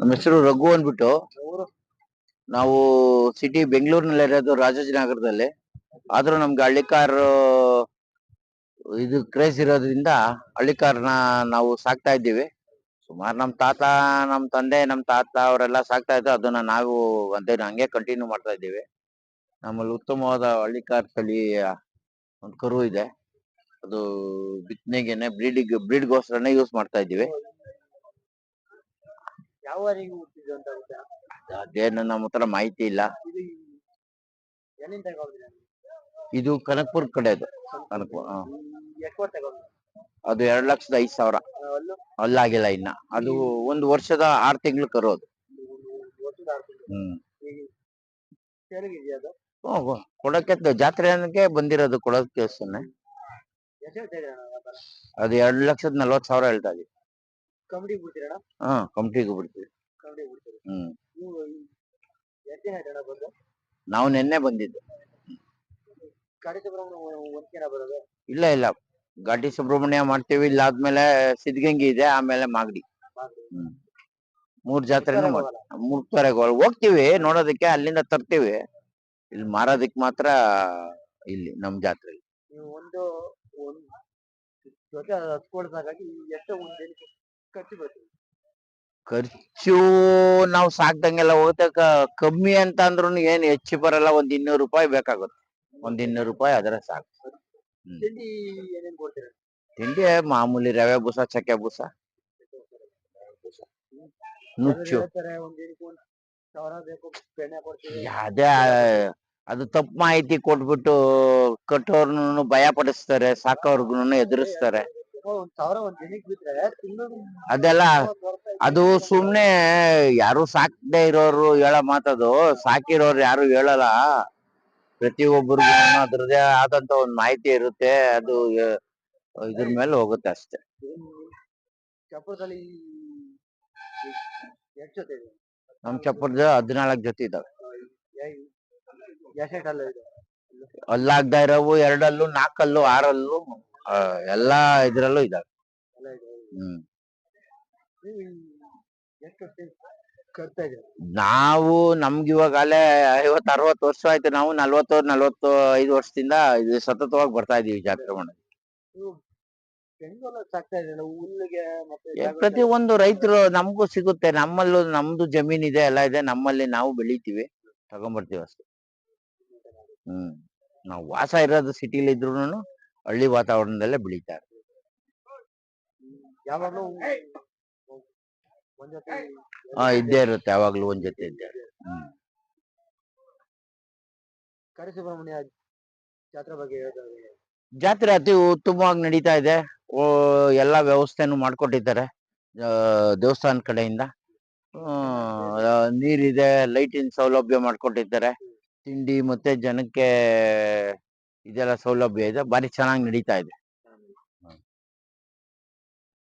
ನಮ್ಮ ಹೆಸರು ರಘು ಅಂದ್ಬಿಟ್ಟು. ನಾವು ಸಿಟಿ ಬೆಂಗಳೂರಿನಲ್ಲಿ ಇರೋದು ರಾಜಾಜಿನಗರದಲ್ಲಿ. ಆದ್ರೂ ನಮ್ಗೆ ಹಳ್ಳಿ ಕಾರ್ ಇದು ಕ್ರೇಜ್ ಇರೋದ್ರಿಂದ ಹಳ್ಳಿ ಕಾರ್ನ ನಾವು ಸಾಕ್ತಾ ಇದ್ದೀವಿ. ಸುಮಾರು ನಮ್ಮ ತಾತ ನಮ್ಮ ತಂದೆ ನಮ್ಮ ತಾತ ಅವರೆಲ್ಲ ಸಾಕ್ತಾ ಇದ್ರು ಅದನ್ನ ನಾವು ಅದೇ ಹಂಗೆ ಕಂಟಿನ್ಯೂ ಮಾಡ್ತಾ ಇದ್ದೀವಿ. ನಮ್ಮಲ್ಲಿ ಉತ್ತಮವಾದ ಹಳ್ಳಿ ಕಾರ್ ತಳಿಯ ಒಂದು ಕರು ಇದೆ. ಅದು ಬಿತ್ತನೆಗೆನೆ ಬ್ರೀಡಿಗ್ ಬ್ರೀಡ್ಗೋಸ್ಕರನೇ ಯೂಸ್ ಮಾಡ್ತಾ ಇದ್ದೀವಿ. ಯಾವ ಅದೇನು ನಮ್ಮ ಹತ್ರ ಮಾಹಿತಿ ಇಲ್ಲ. ಇದು ಕನಕ್ಪುರ್ ಕಡೆ ಅದು. ಕನಕ್ಪುರ್ ಕಡೆದು ಕನಕ್ಪುರ್ ಹಾ. ತಗೊಂಡ್ರಿ ಅದು ಎರಡ್ ಲಕ್ಷದ ಐದ್ ಸಾವಿರ. ಅಲ್ಲೂ ಅಲ್ಲಾಗಿಲ್ಲ ಇನ್ನ. ಅದು ಒಂದು ವರ್ಷದ ಆರ್ ತಿಂಗಳು ಕರೋದು. ಹ್ಮ್. ಕೊಡಕ್ಕೆ ಜಾತ್ರೆ ಅನ್ನಕ್ಕೆ ಬಂದಿರೋದು ಕೊಡಕ್ಕೆ ಸುಮ್ನೆ ಅದು ಎರಡ್ ಲಕ್ಷದ ನಲ್ವತ್ ಸಾವಿರ ಹೇಳ್ತಾ ಇದೀವಿ ಹಾ ಕಮಿಟಿಗೆ ಬಿಡ್ತೀವಿ. ಬಿಡ್ತೀರಿ. ಹ್ಮ್. ನೀವು ಎಷ್ಟು ದಿನ ಬಂದು? ನಾವು ನಿನ್ನೆ ಬಂದಿದ್ದು. ಬರೋದು? ಇಲ್ಲ ಇಲ್ಲ. ಘಾಟಿ ಸುಬ್ರಹ್ಮಣ್ಯ ಮಾಡ್ತೀವಿ. ಇಲ್ಲ ಆದ್ಮೇಲೆ ಸಿದ್ಧಗಂಗೆ ಇದೆ ಆಮೇಲೆ ಮಾಗಡಿ. ಹ್ಮ್. ಮೂರ್ ಜಾತ್ರೆನೂ ಮಾಡ್ ಮೂರ್ ತರ ಹೋಗ್ತಿವಿ ನೋಡೋದಕ್ಕೆ ಅಲ್ಲಿಂದ ತರ್ತೀವಿ. ಇಲ್ಲಿ ಮಾರೋದಕ್ ಮಾತ್ರ ಇಲ್ಲಿ ನಮ್ ಜಾತ್ರೆ ನೀವು ಒಂದು ಒಂದ್ ಜೊತೆ ಹಚ್ಕೊಳ್ದಾಗಾಗಿ ಎಷ್ಟು ಒಂದು ದಿನಕ್ಕೆ ಖರ್ಚು ನಾವು ಸಾಕ್ದಂಗೆಲ್ಲ ಹೋಗ್ತಾ ಕಮ್ಮಿ ಅಂತ ಅಂದ್ರೂ ಏನ್ ಹೆಚ್ಚು ಬರಲ್ಲ. ಒಂದ್ ಇನ್ನೂರು ರೂಪಾಯಿ ಬೇಕಾಗುತ್ತೆ. ಒಂದ್ ಇನ್ನೂರು ರೂಪಾಯಿ ಅದರ ಸಾಕು. ತಿಂಡಿ ಏನೇನ್ ಕೊಡ್ತೀರಾ? ತಿಂಡಿ ಮಾಮೂಲಿ ರವೆ ಬೂಸ ಚಕ್ಕೆ ಬೂಸ. ನುಚ್ಚು. ಅದೇ ಅದು ತಪ್ಪು ಮಾಹಿತಿ ಕೊಟ್ಬಿಟ್ಟು ಕಟ್ಟೋರ್ನು ಭಯ ಪಡಿಸ್ತಾರೆ ಸಾಕೋರ್ಗು ಎದುರಿಸ್ತಾರೆ. ಅದೆಲ್ಲ ಅದು ಸುಮ್ನೆ ಯಾರು ಸಾಕ್ದೆ ಇರೋರು ಹೇಳೋ ಮಾತದು ಸಾಕಿರೋರು ಯಾರು ಹೇಳಲ್ಲ. ಪ್ರತಿಯೊಬ್ಬರಿಗೂ ಅದರದೇ ಆದಂತ ಒಂದು ಮಾಹಿತಿ ಇರುತ್ತೆ ಅದು ಇದರ ಮೇಲೆ ಹೋಗುತ್ತೆ ಅಷ್ಟೇ. ಚಪ್ಪರದಲ್ಲಿ ಎಷ್ಟು ಜೊತೆ ಇದೆ? ನಮ್ ಚಪ್ಪರದ ಹದಿನಾಲ್ಕು ಜೊತೆ ಇದಾವೆ. ಅಲ್ಲಾಗ್ದಾ ಇರೋವು ಎರಡಲ್ಲೂ ನಾಲ್ಕಲ್ಲೂ ಆರಲ್ಲೂ ಆ, ಎಲ್ಲಾ ಇದ್ರಲ್ಲೂ ಇದಾವೆ. ಹ್ಮ್. ಎಷ್ಟು ನಾವು ನಮ್ಗೆ ಇವಾಗಲೇ ಐವತ್ ಅರವತ್ ವರ್ಷ ಆಯ್ತು. ನಾವು ನಲ್ವತ್ತು ನಲ್ವತ್ತು ಐದು ವರ್ಷದಿಂದ ಇದು ಸತತವಾಗಿ ಬರ್ತಾ ಇದೀವಿ ಜಾತ್ರೆ ಮಾಡೋದು ಪ್ರತಿ ಒಂದು ರೈತರು ನಮಗೂ ಸಿಗುತ್ತೆ. ನಮ್ಮಲ್ಲೂ ನಮ್ದು ಜಮೀನ್ ಇದೆ ಎಲ್ಲ ಇದೆ. ನಮ್ಮಲ್ಲಿ ನಾವು ಬೆಳಿತೀವಿ. ತಗೊಂಡ್ಬರ್ತೀವಿ ಅಷ್ಟೇ. ಹ್ಮ್. ನಾವು ವಾಸ ಇರೋದು ಸಿಟಿಲಿ ಇದ್ರು ಹಳ್ಳಿ ವಾತಾವರಣದಲ್ಲೇ ಬೆಳಿತಾರೆ. ಯಾವಾಗ್ಲೂ ಹಾ ಇದ್ದೇ ಇರುತ್ತೆ ಯಾವಾಗ್ಲೂ ಒಂದ್ ಜೊತೆ ಇದ್ದೇ. ಇರುತ್ತೆ. ಹ್ಮ್. ಕರಿ ಸುಬ್ರಹ್ಮಣ್ಯ ಜಾತ್ರೆ ಬಗ್ಗೆ ಹೇಳ್ತಾರೆ ಜಾತ್ರೆ ಅತಿ ಉತ್ತಮವಾಗಿ ನಡೀತಾ ಇದೆ. ಓ ಎಲ್ಲಾ ವ್ಯವಸ್ಥೆನೂ ಮಾಡ್ಕೊಟ್ಟಿದ್ದಾರೆ ದೇವಸ್ಥಾನ ಕಡೆಯಿಂದ. ಆ, ನೀರಿದೆ ಲೈಟಿನ ಸೌಲಭ್ಯ ಮಾಡ್ಕೊಟ್ಟಿದ್ದಾರೆ. ತಿಂಡಿ ಮತ್ತೆ ಜನಕ್ಕೆ ಇದೆಲ್ಲ ಸೌಲಭ್ಯ ಇದೆ ಬಾರಿ ಚೆನ್ನಾಗಿ ನಡೀತಾ ಇದೆ.